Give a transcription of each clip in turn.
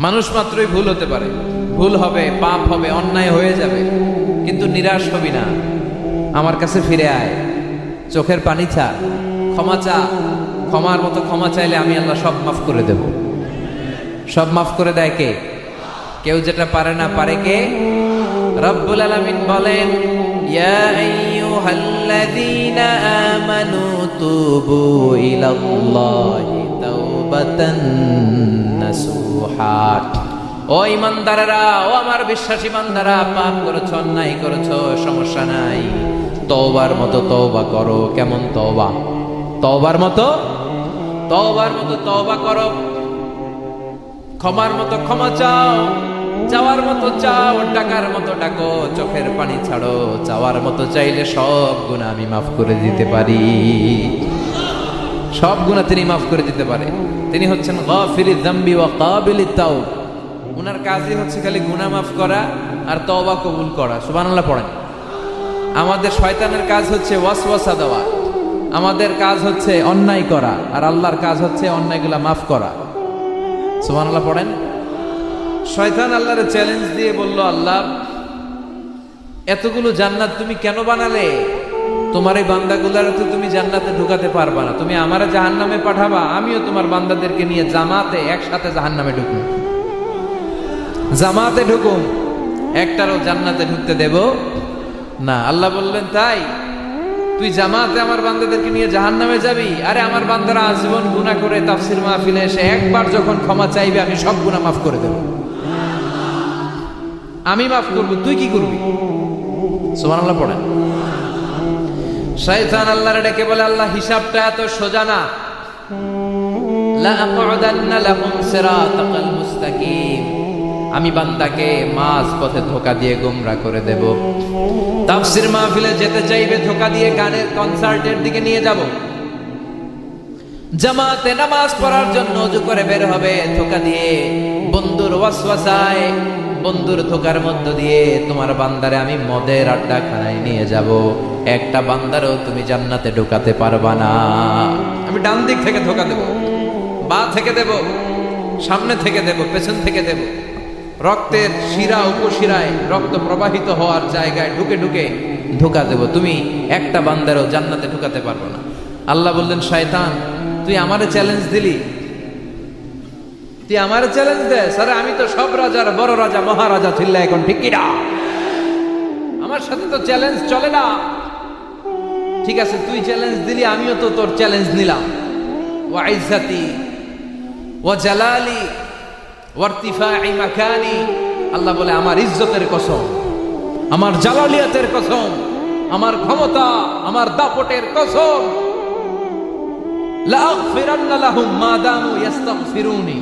মানুষ মাত্রই ভুল হতে পারে। ভুল হবে, পাপ হবে, অন্যায় হয়ে যাবে। কিন্তু নিরাশ হবি না। আমার কাছে ফিরে আয়। চোখের পানি চা ক্ষমা চা। ক্ষমার মতো ক্ষমা চাইলে আমি আল্লাহ সব মাফ করে দেব। সব মাফ করে দেয় কে? কেউ যেটা পারে না পারে কে? রব্বুল আলামিন বলেন, ইয়া আইয়ুহাল্লাযীনা আমানু তুবু ইলাল্লাহি তাওবাতান নাসুহা। ও ইমানদারেরা, ও আমার বিশ্বাসী ইমানদারা পাপ করেছ, অন্যায় করেছ, সমস্যা নাই। তওবার মতো তওবা করো, কেমন তওবা? তওবার মতো? তওবার মতো তওবা করো। ক্ষমার মতো ক্ষমা চাও, চাওয়ার মতো চাও ডাকার মতো ডাকো, চোখের পানি ছাড়ো, চাওয়ার মতো চাইলে সব গুণা আমি মাফ করে দিতে পারি। সব গুণা তিনি মাফ করে দিতে পারে। তিনি হচ্ছেন গাফিরি তাও উনার কাজই হচ্ছে খালি গুনাহ মাফ করা আর তওবা কবুল করা। সুবহানাল্লাহ পড়েন। আমাদের শয়তানের কাজ হচ্ছে ওয়াসওয়াসা দেওয়া। আমাদের কাজ হচ্ছে অন্যায় করা আর আল্লাহর কাজ হচ্ছে অন্যায়গুলা মাফ করা। সুবহানাল্লাহ পড়েন। শয়তান আল্লাহর চ্যালেঞ্জ দিয়ে বলল, আল্লাহ, এতগুলো জান্নাত তুমি কেন বানালে? তোমার এই বান্দাগুলার তো তুমি জান্নাতে ঢুকাতে পারবা না। তুমি আমারে জাহান্নামে পাঠাবা, আমিও তোমার বান্দাদেরকে নিয়ে জামাতে একসাথে জাহান্নামে ঢুকুম জামাতে ঢুকুম একটারও জান্নাতে ঢুকতে দেব না। আল্লাহ বললেন, তাই? তুই জামাতে আমার বান্দাদেরকে নিয়ে জাহান্নামে যাবি? আরে আমার বান্দারা আজীবন গুনাহ করে তাফসির মাহফিলে এসে একবার যখন ক্ষমা চাইবে, আমি সব গুনাহ মাফ করে দেব। আমি মাফ করব, তুই কি করবি? আল্লাহ পড়েন। শয়তান আল্লাহর ডেকে বলে, আল্লাহ, হিসাবটা এত সোজা না। আমি বান্দাকে মাঝ পথে ধোকা দিয়ে গোমরা করে দেব। তাফসির মাহফিলে যেতে চাইবে, ধোকা দিয়ে গানের কনসার্টের দিকে নিয়ে যাব। জামাতে নামাজ পড়ার জন্য অজু করে বের হবে, ধোকা দিয়ে বন্ধুর ওয়াসওয়াসায় বন্ধুর ধোকার মধ্য দিয়ে তোমার বান্দারে আমি মদের আড্ডা খানায় নিয়ে যাব। একটা বান্দারও তুমি জান্নাতে ঢোকাতে পারবা না। আমি ডান দিক থেকে ধোকা দেব, বা থেকে দেব, সামনে থেকে দেব, পেছন থেকে দেব। রক্তের শিরা উপশিরায় রক্ত প্রবাহিত হওয়ার জায়গায় ঢুকে ঢুকে ধোকা দেব। তুমি একটা বান্দারও জান্নাতে ঢুকাতে পারব না। আল্লাহ বললেন, শয়তান, তুই আমারে চ্যালেঞ্জ দিলি তুই আমার চ্যালেঞ্জ দে। স্যার আমি তো সব রাজার বড় রাজা, মহারাজা ছিল এখন, ঠিক আমার সাথে তো চ্যালেঞ্জ চলে না। ঠিক আছে, তুই চ্যালেঞ্জ দিলি, আমিও তো তোর চ্যালেঞ্জ নিলাম। ও আইজাতি ও জালালি ওয়ার্তিফাই মাকানি। আল্লাহ বলে, আমার ইজ্জতের কসম, আমার জালালিয়াতের কসম, আমার ক্ষমতা, আমার দাপটের কসম। লাগফিরান্না লাহুম মা দামু ইস্তাগফিরুনি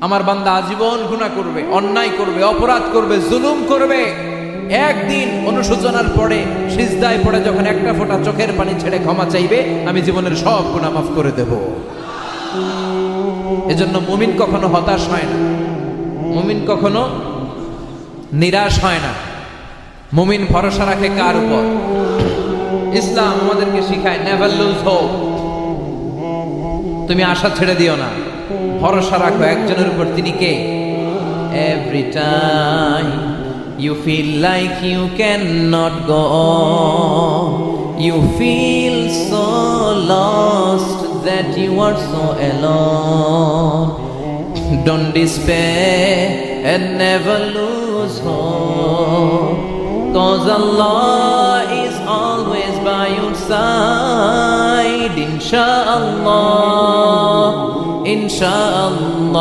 আমার বান্দা আজীবন গুনাহ করবে, অন্যায় করবে, অপরাধ করবে, জুলুম করবে। একদিন অনুশোচনার পরে, সিজদায় পড়ে যখন একটা ফোঁটা চোখের পানি ছেড়ে ক্ষমা চাইবে, আমি জীবনের সব গুনাহ মাফ করে দেব। এজন্য মুমিন কখনো হতাশ হয় না। মুমিন কখনো নিরাশ হয় না। মুমিন ভরসা রাখে কার উপর? ইসলাম আমাদেরকে শিখায় নেভার লুজ হোপ তুমি আশা ছেড়ে দিও না। ভরসা রাখো একজনের উপর তিনি কে? Every time you feel like you can not go you feel so lost that you are so alone don't despair and never lose hope Cause Allah is always by your side, inshallah, inshallah,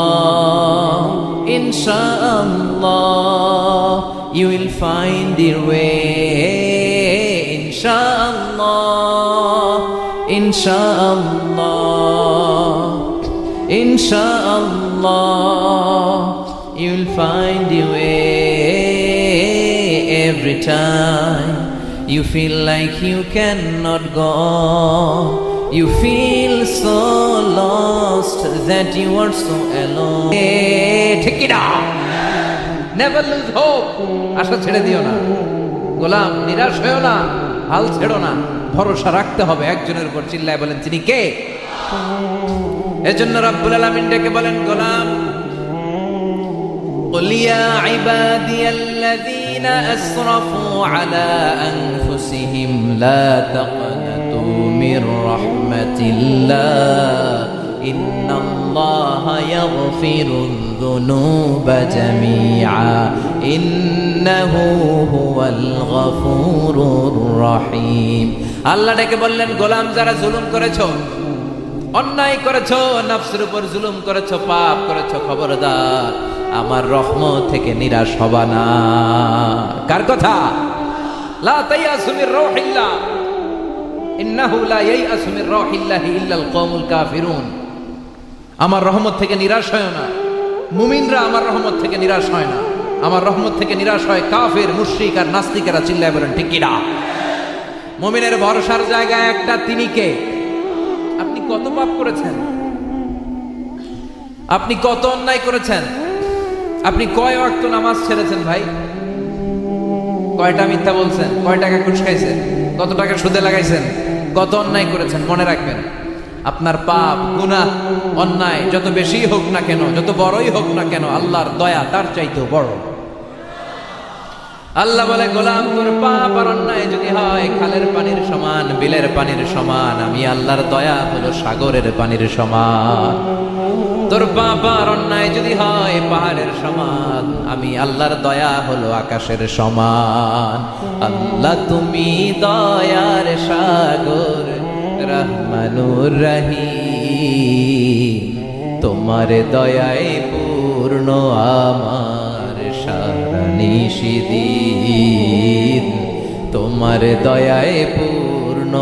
inshallah, you will find your way, inshallah, inshallah, inshallah, you will find your way every time you feel like you cannot go. You feel so lost that you are so alone. Hey, take it out. Never lose hope. আশা ছেড়ে দিও না গোলাম নিরাশ হয়েও না হাল ছেড়ো না ভরসা রাখতে হবে একজনের উপর চিল্লায় বলেন তিনি কে এজন্য রব্বুল আলামিন ডেকে বলেন গোলাম قل يا عبادي الذين أسرفوا على أنفسهم لا تقنطوا من رحمة الله إن الله يغفر الذنوب جميعا إنه هو الغفور الرحيم আল্লাহ ডেকে বললেন গোলাম যারা জুলুম করেছো অন্যায় করেছো নফসের উপর জুলুম করেছো পাপ করেছো খবরদার আমার রহমত থেকে নিরাশ হবা না কার কথা লা তাইয়াসু মির রাহিল্লাহ আমার রহমত থেকে নিরাশ হয় না। মুমিনরা আমার রহমত থেকে নিরাশ হয় না। আমার রহমত থেকে নিরাশ হয় কাফের, মুশরিক আর নাস্তিকেরা চিল্লায় বলেন, ঠিক কিনা? মুমিনের ভরসার জায়গায় একটা তিনি কে? আপনি কত পাপ করেছেন? আপনি কত অন্যায় করেছেন? আপনি কয় ওয়াক্ত নামাজ ছেড়েছেন ভাই? কয়টা মিথ্যা বলছেন? কয় টাকা ঘুষ খাইছেন কত টাকা সুদে লাগাইছেন? কত অন্যায় করেছেন, মনে রাখবেন। আপনার পাপ গুনা অন্যায় যত বেশি হোক না কেন, যত বড়ই হোক না কেন, আল্লাহর দয়া তার চাইতেও বড়। আল্লাহ বলে, গোলাম, তোর পাপ আর অন্যায় যদি হয়, খালের পানির সমান, বিলের পানির সমান, আমি আল্লাহর দয়া হলো সাগরের পানির সমান। তোর আর অন্যায় যদি হয়, পাহাড়ের সমান। আমি আল্লাহর দয়া হলো আকাশের সমান। আল্লাহ তুমি দয়ার সাগর, রহমানুর রহিম। তোমার দয়ায় পূর্ণ আমার সারা নিষিদিন তোমার দয়ায় পূর্ণ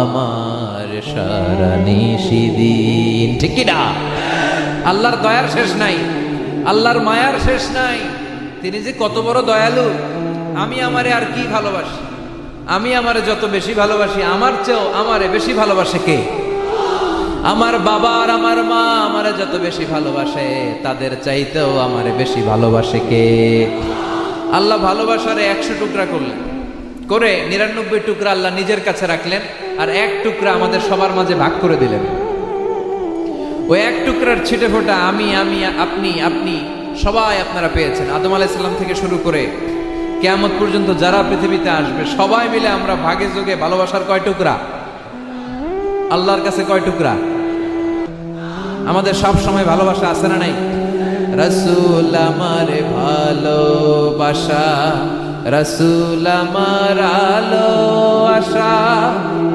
আমার সারা নিষিদিন ঠিক না? আল্লাহর দয়ার শেষ নাই। আল্লাহর মায়ার শেষ নাই। তিনি যে কত বড় দয়ালু, আমি আমারে আর কি ভালোবাসি? আমি আমারে যত বেশি ভালোবাসি, আমার চেয়েও আমারে বেশি ভালোবাসে কে? আমার বাবা আর আমার মা আমারে যত বেশি ভালোবাসে, তাদের চাইতেও আমারে বেশি ভালোবাসে কে? আল্লাহ ভালোবাসারে একশো টুকরা করলেন। করে নিরানব্বই টুকরা আল্লাহ নিজের কাছে রাখলেন আর এক টুকরা আমাদের সবার মাঝে ভাগ করে দিলেন। ওই এক টুকরার ছিটে ফোটা আমি আমি, আপনি আপনি সবাই আপনারা পেয়েছেন। আদম আলাইসাল্লাম থেকে শুরু করে কেয়ামত পর্যন্ত যারা পৃথিবীতে আসবে, সবাই মিলে আমরা ভাগে যোগে ভালোবাসার কয় টুকরা? আল্লাহর কাছে কয় টুকরা? আমাদের সব সময় ভালোবাসা আছে না নাই? রসুল আমার ভালোবাসা, রসুল আমার আলো আশা,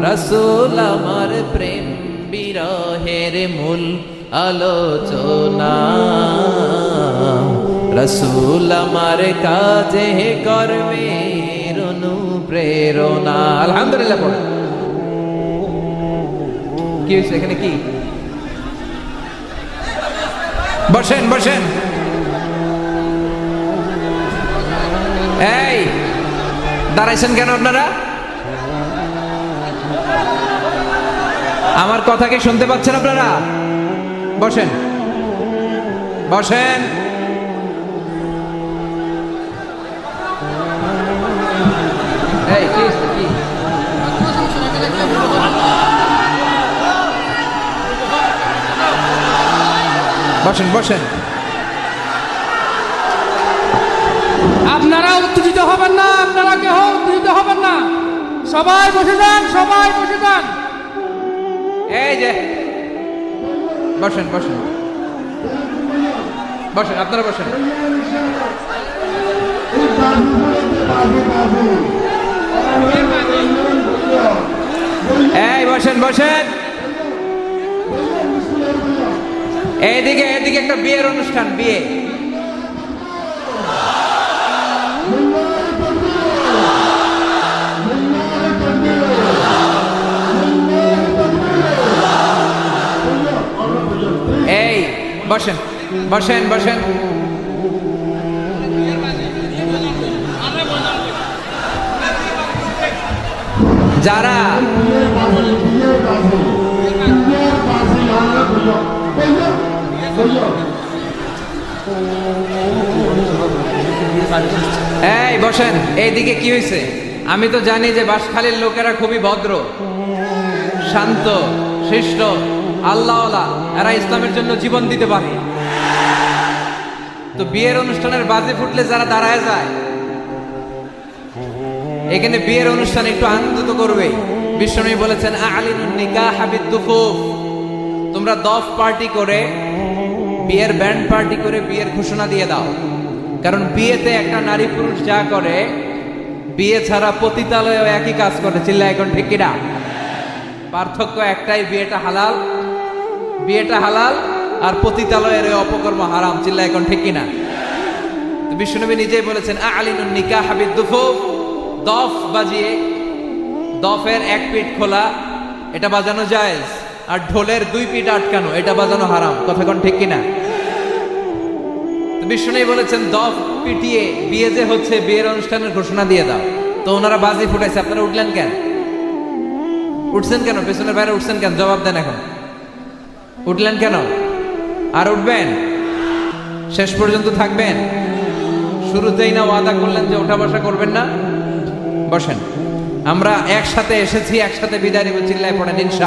রসুল আমার প্রেম বিরহের মূল আলোচনা। রসুল আমার কাজে কর্মের অনুপ্রেরণা। আলহামদুলিল্লাহ কি হয়েছে এখানে কি? বসেন বসেন। এই, দাঁড়াইছেন কেন আপনারা? আমার কথা কি শুনতে পাচ্ছেন আপনারা? বসেন। বসেন। বসেন বসেন। আপনারা উত্তেজিত হবেন না, আপনারা কেহ উত্তেজিত হবেন না। সবাই বসে যান, সবাই বসে যান। এই যে। বসেন বসেন। বসেন, আপনারা বসেন। এই, বসেন বসেন। এইদিকে এদিকে একটা বিয়ের অনুষ্ঠান, বিয়ে। বসেন বসেন বসেন। যারা এই, বসেন, এইদিকে কি হয়েছে? আমি তো জানি যে বাসখালীর লোকেরা খুবই ভদ্র, শান্ত, শিষ্ট। আল্লাহওয়ালা এরা ইসলামের জন্য জীবন দিতে পারে। তো বিয়ের অনুষ্ঠানের বাজে ফুটলে যারা দাঁড়ায় যায়, এখানে বিয়ের অনুষ্ঠান একটু আনন্দ তো করবে। বিষ্ণু বলেছেন আলিনুন হাবিদ দুফুফ তোমরা দফ পার্টি করে, বিয়ের ব্যান্ড পার্টি করে বিয়ের ঘোষণা দিয়ে দাও। কারণ বিয়েতে একটা নারী পুরুষ যা করে, বিয়ে ছাড়া পতিতালয়েও একই কাজ করে। চিল্লা এখন ঠিক পার্থক্য একটাই, বিয়েটা হালাল। বিয়েটা হালাল আর পতিতালয়ের অপকর্ম হারাম চিল্লা এখন ঠিক কিনা? বিষ্ণুনবী নিজেই বলেছেন আলিনুন নিকা হাবিদ দুফুফ দফ বাজিয়ে, দফের এক পিঠ খোলা, এটা বাজানো জায়েজ। আর ঢোলের দুই পিঠ আটকানো, এটা বাজানো হারাম। কথা কোন ঠিক কিনা? বিষ্ণু বলেছেন, দফ পিটিয়ে বিয়ে যে হচ্ছে, বিয়ের অনুষ্ঠানের ঘোষণা দিয়ে দাও। তো ওনারা বাজি ফুটাইছে, আপনারা উঠলেন কেন? উঠছেন কেন? পেছনের বাইরে উঠছেন কেন? জবাব দেন এখন। উঠলেন কেন? আর উঠবেন? শেষ পর্যন্ত থাকবেন? শুরুতেই না ওয়াদা করলেন যে ওঠা বসা করবেন না? বসেন। আমরা একসাথে এসেছি, একসাথে বিদায় নিব, চিল্লায় পড়েন, ইনশা